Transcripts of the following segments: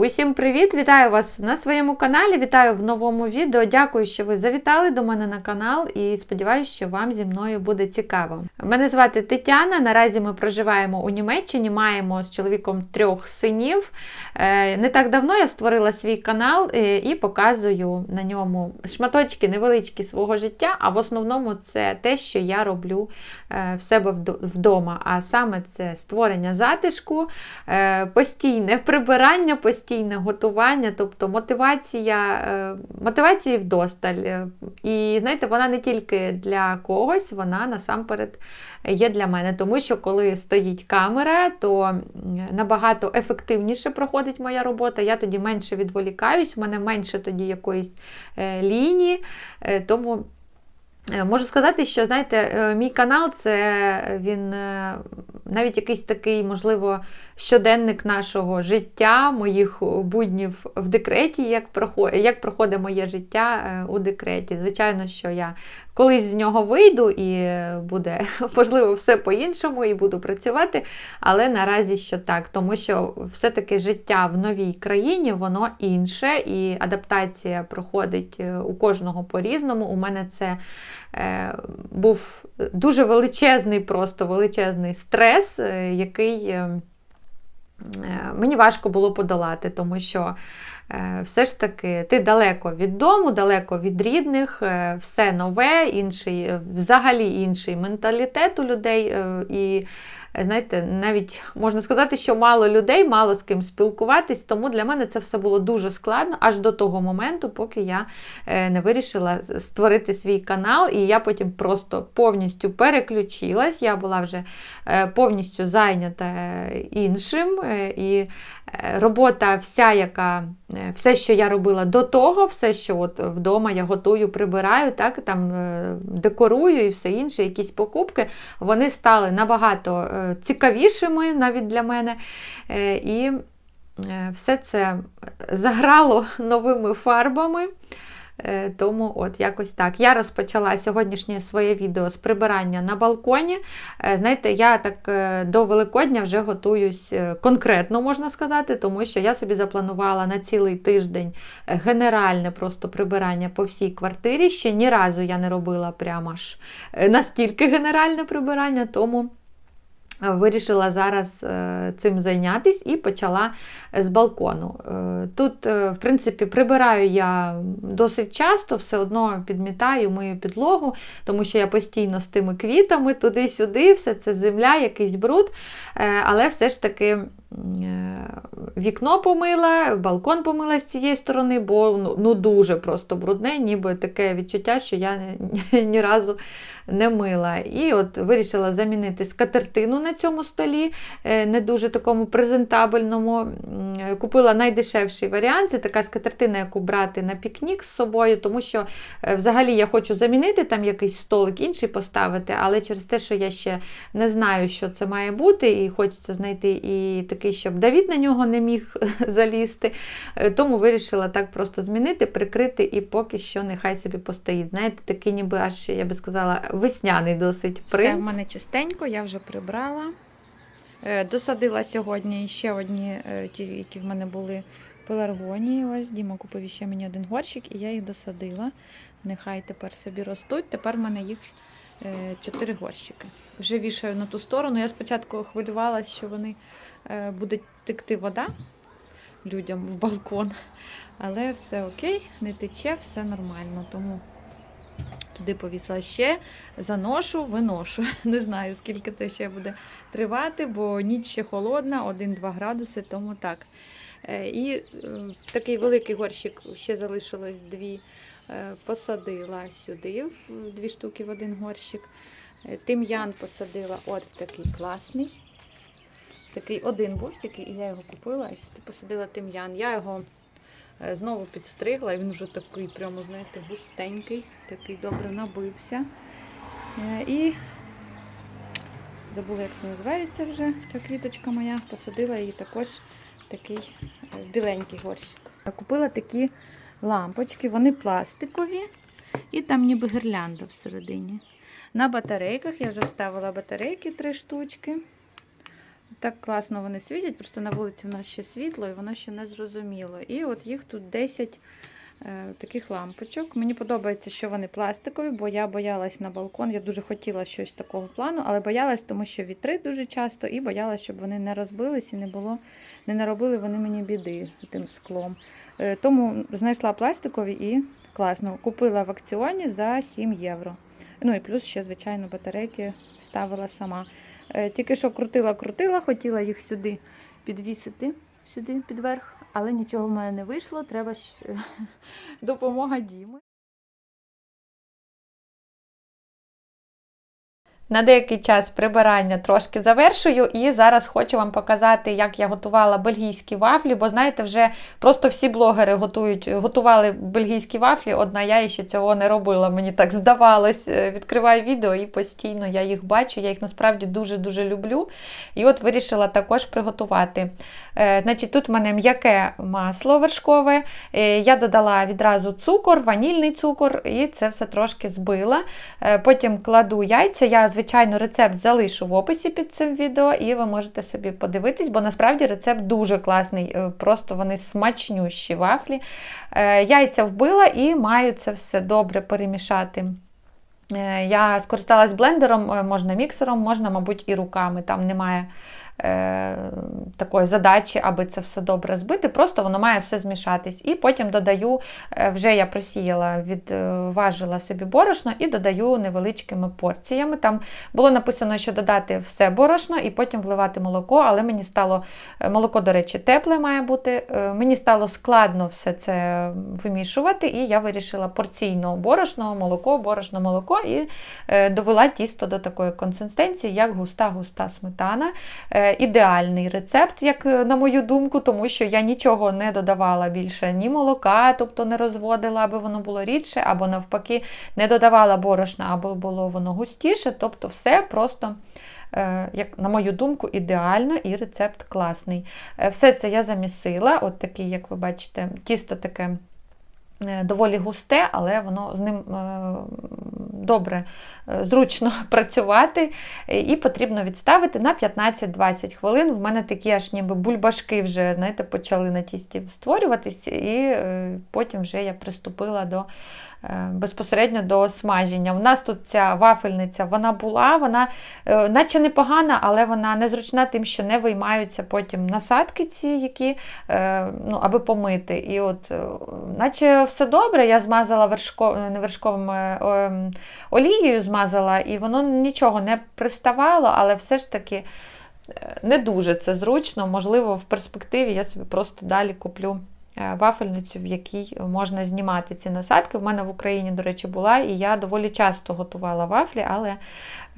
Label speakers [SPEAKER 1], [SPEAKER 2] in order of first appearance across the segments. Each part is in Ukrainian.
[SPEAKER 1] Усім привіт! Вітаю вас на своєму каналі. Вітаю в новому відео. Дякую, що ви завітали до мене на канал і сподіваюся, що вам зі мною буде цікаво. Мене звати Тетяна. Наразі ми проживаємо у Німеччині, маємо з чоловіком трьох синів. Е, Не так давно я створила свій канал е, і показую на ньому шматочки невеличкі свого життя, а в основному це те, що я роблю е, в себе вдома. А саме це створення затишку, постійне прибирання, постійне готування, тобто мотивація, е, мотивації вдосталь. Е, І знаєте, вона не тільки для когось, вона насамперед є для мене. Тому що коли стоїть камера, то набагато ефективніше проходить моя робота. Я тоді менше відволікаюсь, в мене менше тоді якоїсь е, лінії. Тому Можу сказати, що знаєте, е, мій канал це він е, навіть якийсь такий, можливо, щоденник нашого життя, моїх буднів в декреті, як проходить, як проходить моє життя е, у декреті. Звичайно, що я колись з нього вийду і буде, можливо, все по-іншому, і буду працювати, але наразі що так, тому що все-таки життя в новій країні, воно інше, і адаптація проходить е, у кожного по-різному. У мене це е, був дуже величезний, просто величезний стрес, е, який е, е, мені важко було подолати, тому що е, все ж таки ти далеко від дому, далеко від рідних, е, все нове, інший, е, взагалі інший менталітет у людей. е, І е, знаєте, навіть можна сказати, що мало людей, мало з ким спілкуватись, тому для мене це все було дуже складно аж до того моменту, поки я е, не вирішила створити свій канал, і я потім просто повністю переключилась. Я була вже е, повністю зайнята е, іншим. е, І е, робота, вся, яка, е, все, що я робила до того, все, що от вдома я готую, прибираю, так, там, е, декорую і все інше, якісь покупки, вони стали набагато е, цікавішими навіть для мене. І все це заграло новими фарбами. Е, Тому от якось так. Я розпочала сьогоднішнє своє відео з прибирання на балконі. Е, Знаєте, я так е, до Великодня вже готуюсь конкретно, можна сказати, тому що я собі запланувала на цілий тиждень генеральне просто прибирання по всій квартирі. Ще ні разу я не робила прямо е, настільки генеральне прибирання, тому. Вирішила зараз е, цим зайнятися і почала з балкону. Е, Тут, е, в принципі, прибираю я досить часто, все одно підмітаю мою підлогу, тому що я постійно з тими квітами туди-сюди, все це земля, якийсь бруд. Але все ж таки вікно помила, балкон помила з цієї сторони, бо ну, ну дуже просто брудне, ніби таке відчуття, що я ні, разу не мила. І от вирішила замінити скатертину на цьому столі, е, не дуже такому презентабельному. Купила найдешевший варіант. Це така скатертина, яку брати на пікнік з собою, тому що е, взагалі я хочу замінити там якийсь столик інший поставити, але через те, що я ще не знаю, що це має бути, і хочеться знайти і такий, щоб Давід на нього не міг залізти. е, Тому вирішила так просто змінити, прикрити і поки що нехай собі постоїть. Знаєте, такий ніби аж, я би сказала, весняний досить
[SPEAKER 2] Все в мене чистенько, я вже прибрала. Е, Досадила сьогодні ще одні, е, ті, які в мене були пеларгонії. Ось Діма купив ще мені один горщик, і я їх досадила. Нехай тепер собі ростуть. Тепер в мене їх чотири горщики. Вже вішаю на ту сторону. Я спочатку хвилювалася, що вони буде текти вода людям в балкон. Але все окей, не тече, все нормально. Тому туди повісила ще заношу, виношу. Не знаю, скільки це ще буде тривати, бо ніч ще холодна, 1-2 градуси, тому так. Е, І е, такий великий горщик ще залишилось дві. е, Посадила сюди дві штуки в один горщик. Е, Тим'ян посадила от такий класний. Такий один був і я його купила. І сюди посадила тим'ян. Я його е, знову підстригла, і він вже такий, прямо, знаєте, густенький, такий добре набився. Е, І забула, як це називається вже ця квіточка моя. Посадила її також такий е, біленький горщик. Купила такі лампочки, вони пластикові, і там ніби гірлянда всередині. На батарейках я вже вставила батарейки три штучки. Так класно вони світять, просто на вулиці в нас ще світло і воно ще не зрозуміло. І от їх тут 10 е, таких лампочок. Мені подобається, що вони пластикові, бо я боялась на балкон. Я дуже хотіла щось такого плану, але боялась, тому що вітри дуже часто, і боялась, щоб вони не розбились і не було, не наробили вони мені біди тим склом. Е, Тому знайшла пластикові і класно. Купила в акціоні за 7 євро. Ну і плюс ще, звичайно, батарейки ставила сама. Е, Тільки що крутила-крутила, хотіла їх сюди підвісити, сюди підверх, але нічого в мене не вийшло. Треба ж е, допомога Діми.
[SPEAKER 1] На деякий час прибирання трошки завершую, і зараз хочу вам показати, як я готувала бельгійські вафлі, бо знаєте, вже просто всі блогери готують, готували бельгійські вафлі. Одна я ще цього не робила. Мені так здавалось. Е, Відкриваю відео і постійно я їх бачу. Я їх насправді дуже-дуже люблю. І от вирішила також приготувати. Е, Значить, тут в мене м'яке масло вершкове. Е, Я додала відразу цукор, ванільний цукор, і це все трошки збила. Потім кладу яйця. Я, звичайно, рецепт залишу в описі під цим відео, і ви можете собі подивитись, бо насправді рецепт дуже класний. е, Просто вони смачнющі вафлі. Е, Яйця вбила і маю це все добре перемішати. Е, Я скористалась блендером, можна міксером, можна, мабуть, і руками. Там немає е, такої задачі, аби це все добре збити. Просто воно має все змішатись. І потім додаю, е, вже я просіяла, відважила собі борошно і додаю невеличкими порціями. Там було написано, що додати все борошно і потім вливати молоко, але мені стало е, молоко, до речі, тепле має бути. Е, Мені стало складно все це вимішувати, і я вирішила порційно борошно, молоко, борошно, молоко і довела тісто до такої консистенції, як густа-густа сметана. Ідеальний рецепт, як е, на мою думку, тому що я нічого не додавала більше ні молока, тобто не розводила, аби воно було рідше, або навпаки, не додавала борошна, аби було воно густіше. Тобто, все просто. е, Як на мою думку, ідеально і рецепт класний. Е, Все це я замісила, от такий, як ви бачите, тісто таке доволі густе, але воно з ним е, добре, е, зручно працювати. Е, І потрібно відставити на 15-20 хвилин. В мене такі аж ніби бульбашки вже знаєте, почали на тісті створюватись, і е, потім вже я приступила до. Е, Безпосередньо до смаження. У нас тут ця вафельниця вона була, вона е, наче непогана, але вона незручна тим, що не виймаються потім насадки, ці, які, е, ну, аби помити. І от, наче все добре, я змазала вершко, не вершковим ем, олією, змазала, і воно нічого не приставало, але все ж таки не дуже це зручно. Можливо, в перспективі я собі просто далі куплю вафельницю, в якій можна знімати ці насадки. В мене в Україні, до речі, була, і я доволі часто готувала вафлі, але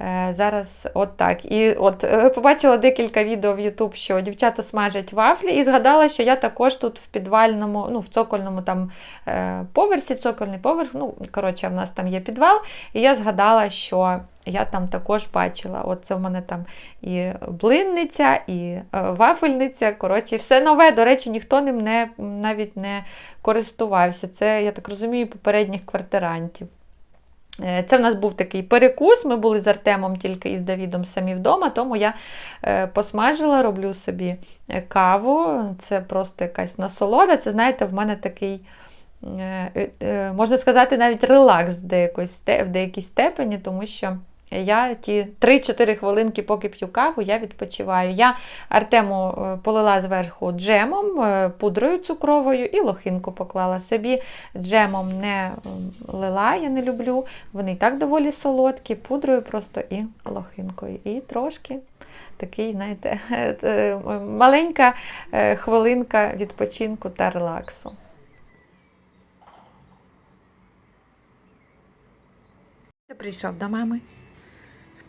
[SPEAKER 1] е, зараз от так. І от е, побачила декілька відео в YouTube, що дівчата смажать вафлі, і згадала, що я також тут в підвальному, ну, в цокольному там е, поверсі, цокольний поверх, ну, коротше, в нас там є підвал, і я згадала, що я там також бачила. От це в мене там і блинниця, і е, вафельниця. Коротше, все нове. До речі, ніхто ним не, навіть не користувався. Це, я так розумію, попередніх квартирантів. Е, Це в нас був такий перекус. Ми були з Артемом тільки і з Давідом самі вдома, тому я е, посмажила, роблю собі каву. Це просто якась насолода. Це, знаєте, в мене такий. Можна сказати, навіть релакс в деякій степені, тому що я ті 3-4 хвилинки, поки п'ю каву, я відпочиваю. Я Артему е, полила зверху джемом, е, пудрою цукровою і лохинку поклала собі. Джемом не лила, я не люблю. Вони і так доволі солодкі, пудрою просто і лохинкою. І трошки такий, знаєте, е, маленька хвилинка відпочинку та релаксу. Прийшов до мами?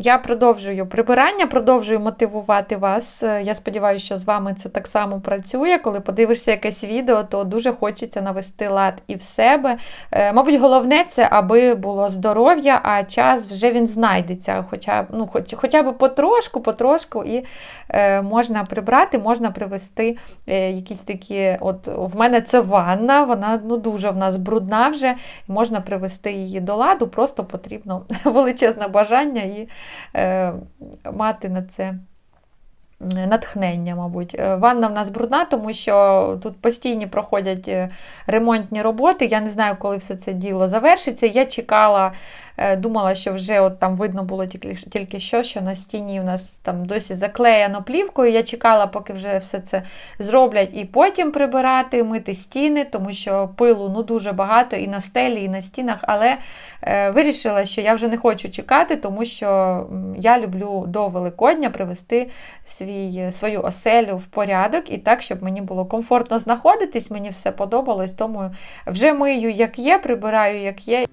[SPEAKER 1] Я продовжую прибирання, продовжую мотивувати вас. Е, Я сподіваюся, що з вами це так само працює. Коли подивишся якесь відео, то дуже хочеться навести лад і в себе. Е, Мабуть, головне це, аби було здоров'я, а час вже він знайдеться. Хоча, ну, хоч, хоча б потрошку, потрошку, і е, можна прибрати, можна привести е, якісь такі. От в мене це ванна, вона ну, дуже в нас брудна вже. Можна привести її до ладу, просто потрібно величезне бажання і мати на це е, натхнення, мабуть. Е, Ванна в нас брудна, тому що тут постійні проходять е, ремонтні роботи. Я не знаю, коли все це діло завершиться. Я чекала, е, думала, що вже от там видно було тільки, тільки що, що на стіні у нас там досі заклеєно плівкою. Я чекала, поки вже все це зроблять, і потім прибирати, мити стіни, тому що пилу ну, дуже багато і на стелі, і на стінах. Але е, вирішила, що я вже не хочу чекати, тому що я люблю до Великодня привести свій, свою оселю в порядок і так, щоб мені було комфортно знаходитись, мені все подобалось, тому вже мию як є, прибираю як є.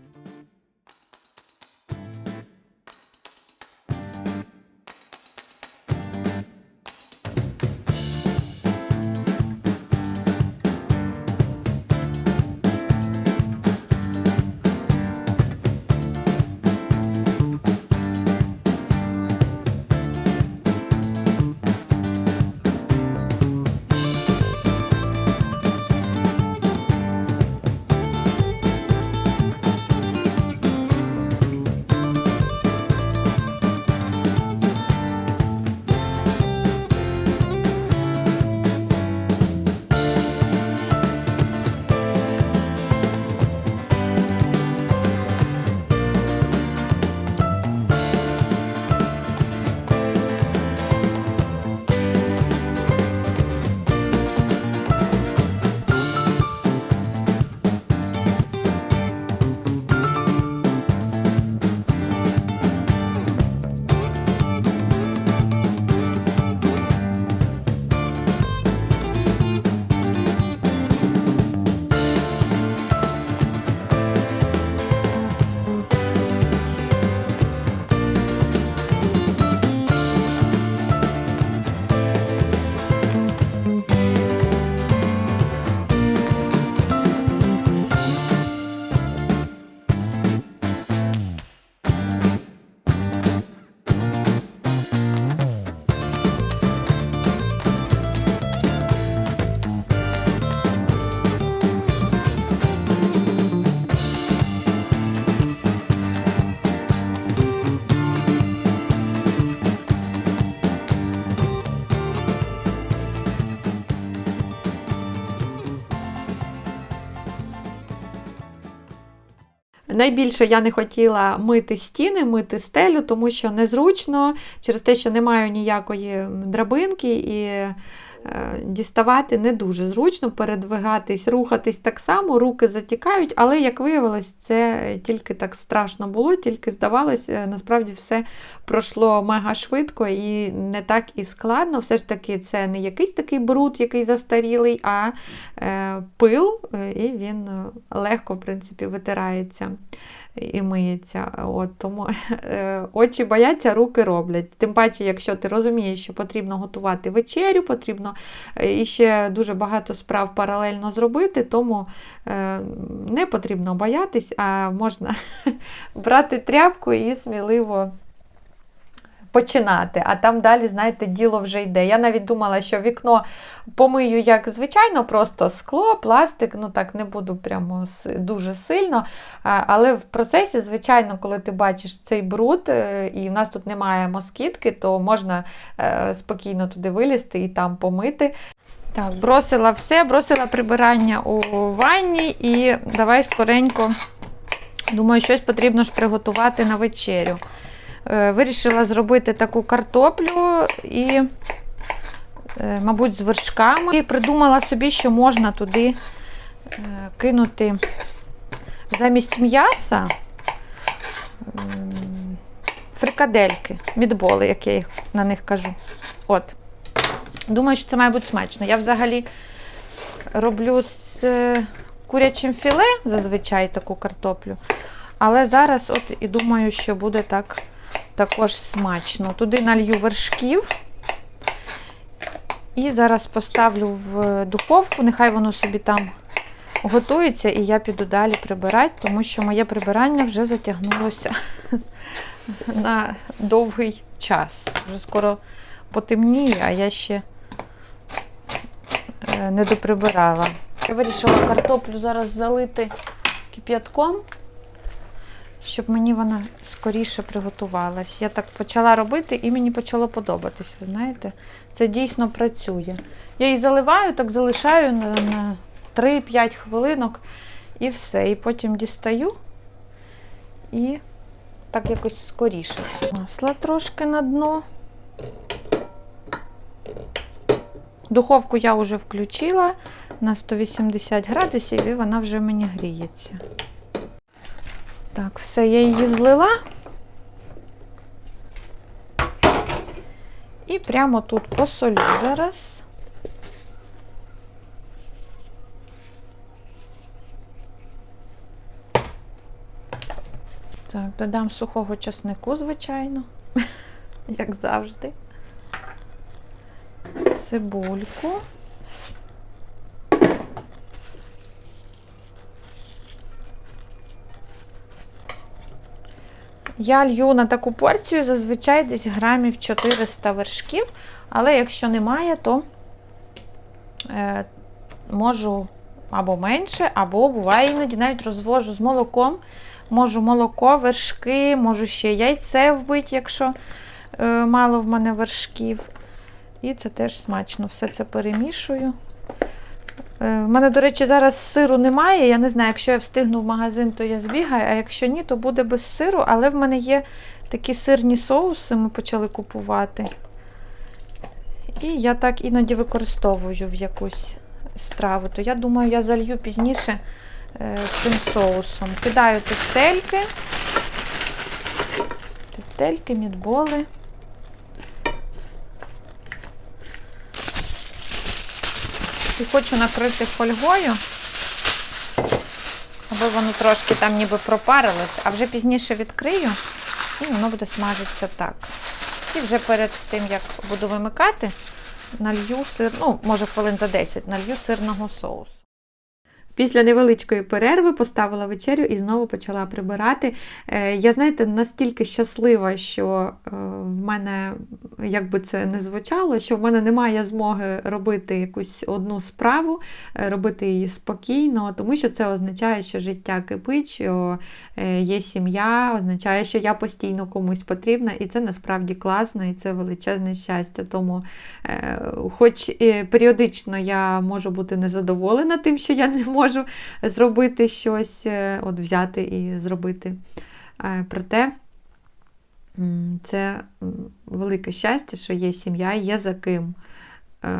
[SPEAKER 1] Найбільше я не хотіла мити стіни, мити стелю, тому що незручно, через те, що не маю ніякої драбинки і діставати не дуже зручно, передвигатись, рухатись так само, руки затікають, але, як виявилось, це тільки так страшно було, тільки здавалось, е, насправді все пройшло мега швидко і не так і складно. Все ж таки, це не якийсь такий бруд, який застарілий, а е, пил, е, і він е, легко, в принципі, витирається і миється. От, тому е, очі бояться, руки роблять. Тим паче, якщо ти розумієш, що потрібно готувати вечерю, потрібно е, і ще дуже багато справ паралельно зробити, тому е, не потрібно боятись, а можна брати тряпку і сміливо. Починати, а там далі, знаєте, діло вже йде. Я навіть думала, що вікно помию як звичайно, просто скло, пластик, ну так не буду прямо дуже сильно. Але в процесі, звичайно, коли ти бачиш цей бруд, е, і в нас тут немає москітки, то можна е, спокійно туди вилізти і там помити. Так, бросила все, бросила прибирання у ванні і давай скоренько. Думаю, щось потрібно ж приготувати на вечерю. Е, Вирішила зробити таку картоплю і, е, мабуть, з вершками. І придумала собі, що можна туди е, кинути замість м'яса фрикадельки, мідболи, як я їх на них кажу. От. Думаю, що це має бути смачно. Я взагалі роблю з курячим філе зазвичай таку картоплю. Але зараз от і думаю, що буде так
[SPEAKER 2] також смачно. Туди налью вершків. І зараз поставлю в духовку, нехай воно собі там готується, і я піду далі прибирати, тому що моє прибирання вже затягнулося на довгий час. Вже скоро потемніє, а я ще е, не доприбирала. Я вирішила картоплю зараз залити кип'ятком, щоб мені вона скоріше приготувалась. Я так почала робити і мені почало подобатись, ви знаєте, це дійсно працює. Я її заливаю, так залишаю на, на 3-5 хвилинок і все. І потім дістаю і так якось скоріше. Масла трошки на дно. Духовку я вже включила на 180 градусів і вона вже мені гріється. Так, все, я її злила. І прямо тут посолю зараз. Так, додам сухого часнику, звичайно, як завжди. Цибульку. Я лью на таку порцію зазвичай десь грамів 400 вершків, але якщо немає, то е, можу або менше, або буває іноді навіть розвожу з молоком. Можу молоко, вершки, можу ще яйце вбити, якщо е, мало в мене вершків. І це теж смачно. Все це перемішую. Е, в мене, до речі, зараз сиру немає. Я не знаю, якщо я встигну в магазин, то я збігаю, а якщо ні, то буде без сиру. Але в мене є такі сирні соуси, ми почали купувати. І я так іноді використовую в якусь страву. То я думаю, я залью пізніше е, цим соусом. Кидаю тефтельки. Тефтельки, мідболи. І хочу накрити фольгою, аби воно трошки там ніби пропарилось, а вже пізніше відкрию, і воно буде смажитися так. І вже перед тим, як буду вимикати, налью сир, ну, може хвилин за 10, налью сирного соусу.
[SPEAKER 1] Після невеличкої перерви поставила вечерю і знову почала прибирати. Е, Я, знаєте, настільки щаслива, що е, в мене, як би це не звучало, що в мене немає змоги робити якусь одну справу, е, робити її спокійно, тому що це означає, що життя кипить, що є сім'я, означає, що я постійно комусь потрібна, і це насправді класно, і це величезне щастя. Тому, хоч періодично я можу бути незадоволена тим, що я не можу зробити щось, е, от взяти і зробити. Е, Проте це велике щастя, що є сім'я, є за ким е,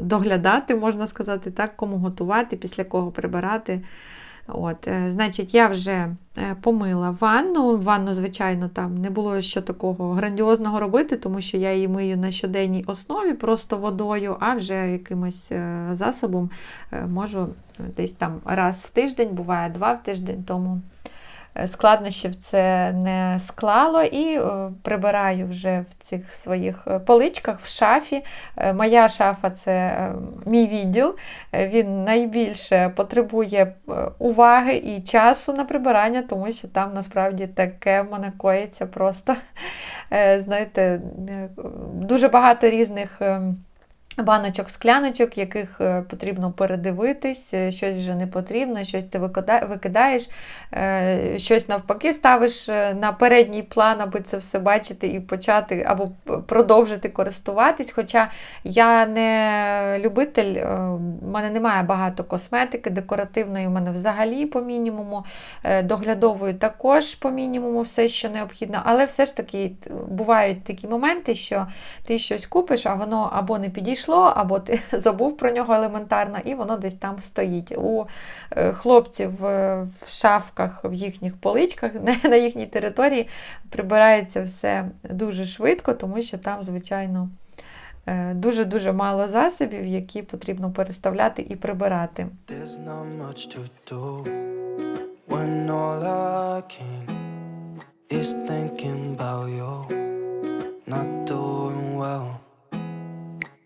[SPEAKER 1] доглядати, можна сказати, так, кому готувати, після кого прибирати. От, е, Значить, я вже е, помила ванну. Ванну, звичайно, там не було що такого грандіозного робити, тому що я її мию на щоденній основі просто водою, а вже якимось е, засобом можу десь там раз в тиждень, буває два в тиждень, тому складнощів це не склало і е, прибираю вже в цих своїх е, поличках в шафі. Е, Моя шафа це е, мій відділ. Е, Він найбільше потребує е, уваги і часу на прибирання, тому що там насправді таке в мене коїться просто. Е, Знаєте, е, дуже багато різних. Баночок, скляночок, яких е, потрібно передивитись, е, щось вже не потрібно, щось ти викидаєш, е, щось навпаки ставиш на передній план, аби це все бачити і почати або продовжити користуватись. Хоча я не любитель, в мене немає багато косметики, декоративної в мене взагалі по мінімуму, доглядової також по мінімуму все, що необхідно. Але все ж таки бувають такі моменти, що ти щось купиш, а воно або не підійшло, або ти забув про нього елементарно, і воно десь там стоїть. У е, хлопців е, в шафках, в їхніх поличках, на- їхній території прибирається все дуже швидко, тому що там, звичайно, е, дуже-дуже мало засобів, які потрібно переставляти і прибирати.
[SPEAKER 3] When all I can is thinking about you. not doing well.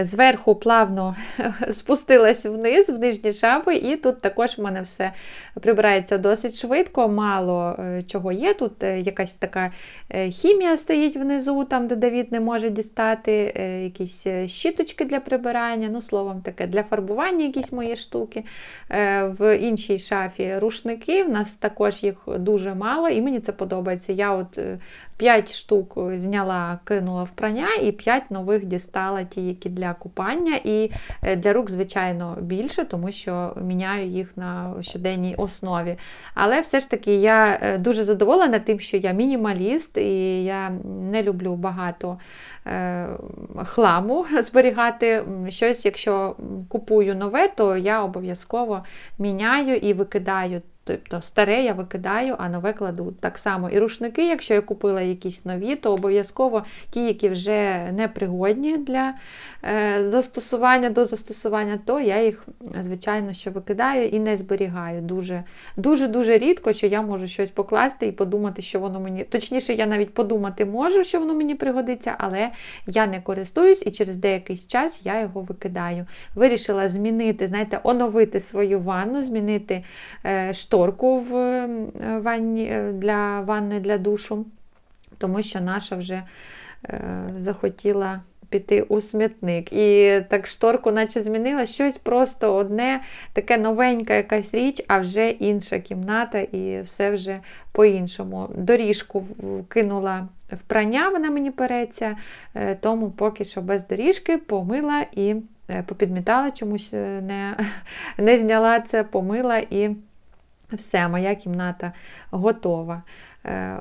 [SPEAKER 1] Зверху плавно спустилась вниз, в нижні шафи, і тут також в мене все прибирається досить швидко, мало е, чого є. Тут е, якась така е, хімія стоїть внизу, там, де Давід не може дістати, е, якісь е, щіточки для прибирання, ну, словом таке, для фарбування якісь мої штуки. Е, В іншій шафі рушники, в нас також їх дуже мало, і мені це подобається. Я от 5 штук зняла, кинула в прання, і 5 нових дістала ті, які для купання. І е, для рук, звичайно, більше, тому що міняю їх на щоденній основі. Але все ж таки я е, дуже задоволена тим, що я мінімаліст, і я не люблю багато е, хламу зберігати. Щось, якщо купую нове, то я обов'язково міняю і викидаю. Тобто старе я викидаю, а нове кладу. Так само і рушники, якщо я купила якісь нові, то обов'язково ті, які вже не пригодні для е, застосування до застосування, то я їх, звичайно, що викидаю і не зберігаю. Дуже дуже дуже рідко, що я можу щось покласти і подумати, що воно мені. Точніше, я навіть подумати можу, що воно мені пригодиться, але я не користуюсь і через деякий час я його викидаю. Вирішила змінити, знаєте, оновити свою ванну, змінити е, шторку в е, ванні е, для ванни для душу, тому що наша вже е, захотіла піти у смітник. І так шторку, наче змінила щось просто одне, таке новенька якась річ, а вже інша кімната, і все вже по-іншому. Доріжку кинула в прання, вона мені переться, тому поки що без доріжки помила і попідмітала чомусь, не, не зняла це, помила і все, моя кімната готова. Е,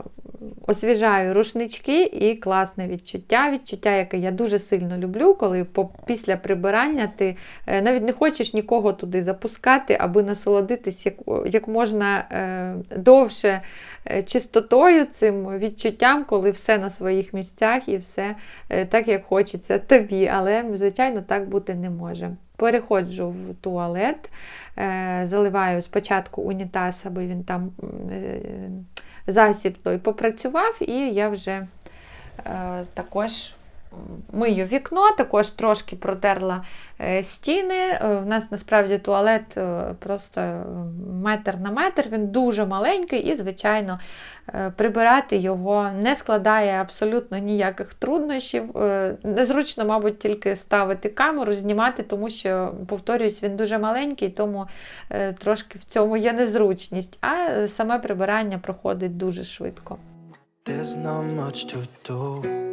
[SPEAKER 1] Освіжаю рушнички і класне відчуття. Відчуття, яке я дуже сильно люблю, коли після прибирання ти е, навіть не хочеш нікого туди запускати, аби насолодитись як, як можна е, довше чистотою, цим відчуттям, коли все на своїх місцях і все так, як хочеться тобі. Але, звичайно, так бути не може. Переходжу в туалет, е, заливаю спочатку унітаз, аби він там е, засіб той попрацював, і я вже е, також мию вікно, також трошки протерла е, стіни. Е, У нас насправді туалет е, просто метр на метр, він дуже маленький і, звичайно, е, прибирати його не складає абсолютно ніяких труднощів. Е, Незручно, мабуть, тільки ставити камеру, знімати, тому що, повторюсь, він дуже маленький, тому е, трошки в цьому є незручність. А саме прибирання проходить дуже швидко.
[SPEAKER 3] There's not much to do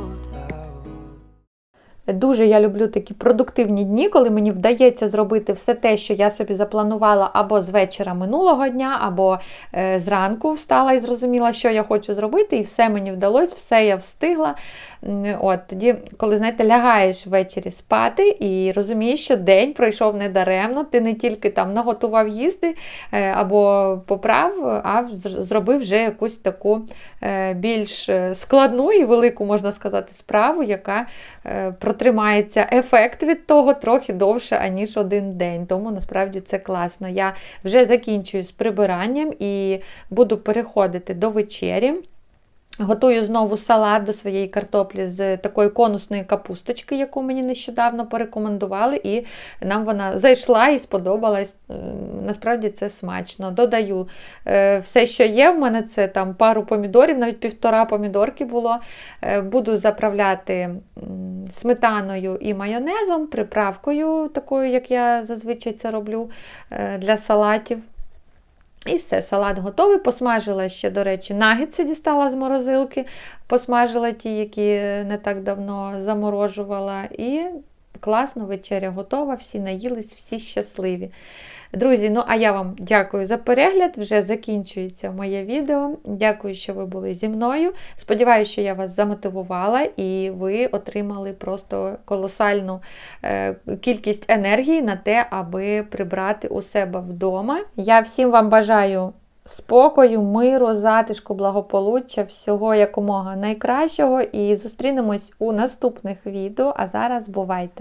[SPEAKER 1] Дуже я люблю такі продуктивні дні, коли мені вдається зробити все те, що я собі запланувала або з вечора минулого дня, або е, зранку встала і зрозуміла, що я хочу зробити, і все мені вдалося, все я встигла. От тоді, коли знаєте, лягаєш ввечері спати і розумієш, що день пройшов недаремно, ти не тільки там наготував їсти е, або поправ, а зробив вже якусь таку е, більш складну і велику, можна сказати, справу, яка е, протримається ефект від того трохи довше, аніж один день. Тому насправді це класно. Я вже закінчую з прибиранням і буду переходити до вечері. Готую знову салат до своєї картоплі з такої конусної капусточки, яку мені нещодавно порекомендували, і нам вона зайшла і сподобалась. Е, Насправді це смачно. Додаю е, все, що є. В мене це там пару помідорів, навіть півтора помідорки було. Е, Буду заправляти сметаною і майонезом, приправкою, такою, як я зазвичай це роблю е, для салатів. І все, салат готовий. Посмажила ще, до речі, нагетси дістала з морозилки, посмажила ті, які не так давно заморожувала. І класно, вечеря готова, всі наїлись, всі щасливі. Друзі, ну а я вам дякую за перегляд. Вже закінчується моє відео. Дякую, що ви були зі мною. Сподіваюся, що я вас замотивувала і ви отримали просто колосальну е, кількість енергії на те, аби прибрати у себе вдома. Я всім вам бажаю спокою, миру, затишку, благополуччя, всього якомога найкращого. І зустрінемось у наступних відео. А зараз бувайте!